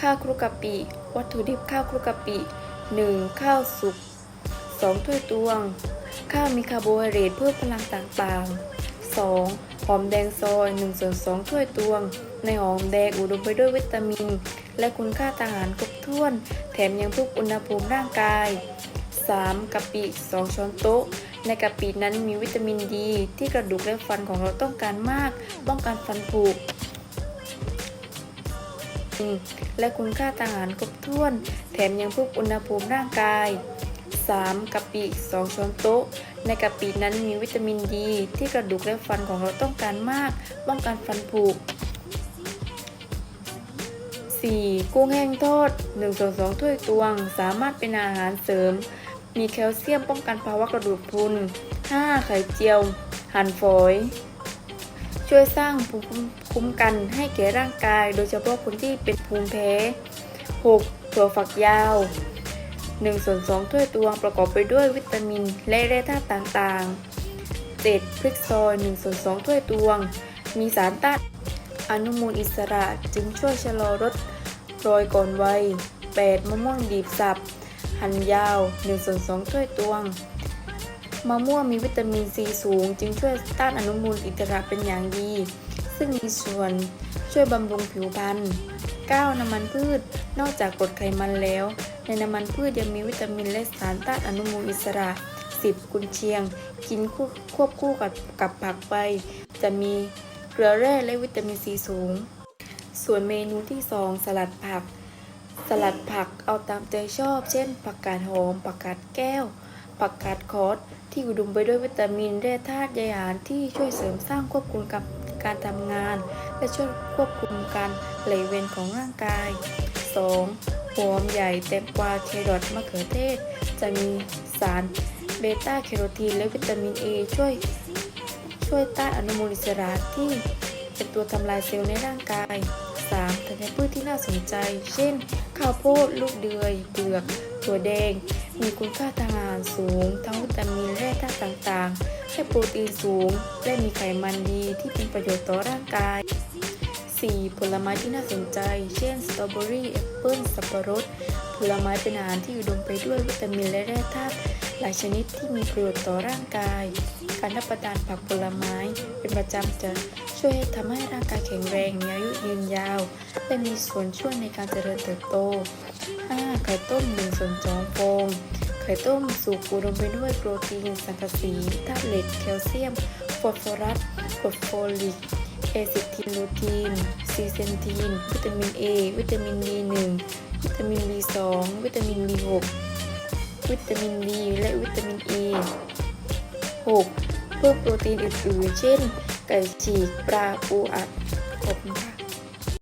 ข้าวคลุกกะปิ วัตถุดิบข้าวคลุกกะปิ 1. ข้าวสุก 2 ถ้วยตวง ข้าวมีคาร์โบไฮเดรตเพิ่มพลังต่างๆ 2. หอมแดงซอย1ส่วน2ถ้วยตวง ในหอมแดงอุดมไปด้วยวิตามิน และคุณค่าทางอาหารครบถ้วน แถมยังเพิ่มอุณหภูมิร่างกาย 3. กะปิ 2 ช้อนโต๊ะ ในกะปินั้นมีวิตามินดี ที่กระดูกและฟันของเราต้องการมาก ป้องกันฟันผุ และคุณค่าทางอาหารครบถ้วน แถมยังเพิ่มอุณหภูมิร่างกาย 3. กะปิ2ช้อนโต๊ะ ในกะปินั้นมีวิตามินดี ที่กระดูกและฟันของเราต้องการมาก ป้องกันฟันผุ 4. กุ้งแห้งทอด1ส่วน2ถ้วยตวง สามารถเป็นอาหารเสริม มีแคลเซียมป้องกันภาวะกระดูกพรุน 5. ไข่เจียว หั่นฝอย ช่วยสร้างภูมิ คุ้มกันให้แก่ร่างกาย โดยเฉพาะคนที่เป็นภูมิแพ้ 6. ถั่วฝักยาว1ส่วน2ถ้วยตวงประกอบไปด้วยวิตามิน และแร่ธาตุต่างๆ 7. พริกซอย1ส่วน2ถ้วยตวง มีสารต้านอนุมูลอิสระจึงช่วยชะลอลดรอยก่อนวัย 8. มะม่วงดีบสับ หั่นยาว1ส่วน2ถ้วยตวง มะม่วงมีวิตามินซีสูง จึงช่วยต้านอนุมูลอิสระเป็นอย่างดี ซึ่งมีส่วนช่วยบำรุงผิวพรรณ 9. น้ำมันพืช นอกจากกรดไขมันแล้ว ในน้ำมันพืชยังมีวิตามินและสารต้านอนุมูลอิสระ 10. กุนเชียง กินคควบคู่กับกับผักไป จะมีเกลือแร่และวิตามินซีสูง ส่วนเมนูที่ 2 สลัดผัก สลัดผักเอาตามใจชอบ เช่น ผักกาดหอม ผักกาดแก้ว ผักกาดคอสที่อุดมไปด้วยวิตามินแร่ธาตุใยอาหารที่ช่วยเสริมสร้างควบคุมกับการทำงาน และช่วยควบคุมการไหลเวียนของร่างกาย 2. หัวหอมใหญ่แตงกวาแครอทมะเขือเทศ จะมีสารเบต้าแคโรทีนและวิตามินเอช่วยช่วยต้านอนุมูลอิสระที่เป็นตัวทำลายเซลล์ในร่างกาย 3. ธัญพืชที่น่าสนใจ เช่น ข้าวโพด ลูกเดือยเปลือก ถั่วแดง มีคุณค่าทางอาหารสูง ทั้งวิตามินแร่ธาตุต่างๆ ให้โปรตีนสูง และมีไขมันดีที่เป็นประโยชน์ต่อร่างกาย 4. ผลไม้ที่น่าสนใจ เช่น สตรอเบอรี่แอปเปิ้ล สับปะรด ผลไม้เป็นอาหารที่อุดมไปด้วยวิตามินและแร่ธาตุหลายชนิดที่มีประโยชน์ต่อร่างกาย การรับประทานผักผลไม้เป็นประจำจะ ช่วยทำให้ร่างกายแข็งแรงมีอายุยืนยาว และมีส่วนช่วยในการเจริญเติบโต 5. ไข่ต้ม1ส่วน2ฟองไข่ต้มสุกอุดมไปด้วยโปรตีน สังกะสีธาตุเหล็กแคลเซียมฟอสฟอรัสกรดโฟลิกเอซิทิลูทีนซีเซนทีน วิตามิน A วิตามิน B1 วิตามิน B2 วิตามิน B6 วิตามิน D และวิตามิน E 6. เพิ่มโปรตีนอื่นๆ เช่น ไก่ฉีกปลาปูอัดขอบคุณค่ะ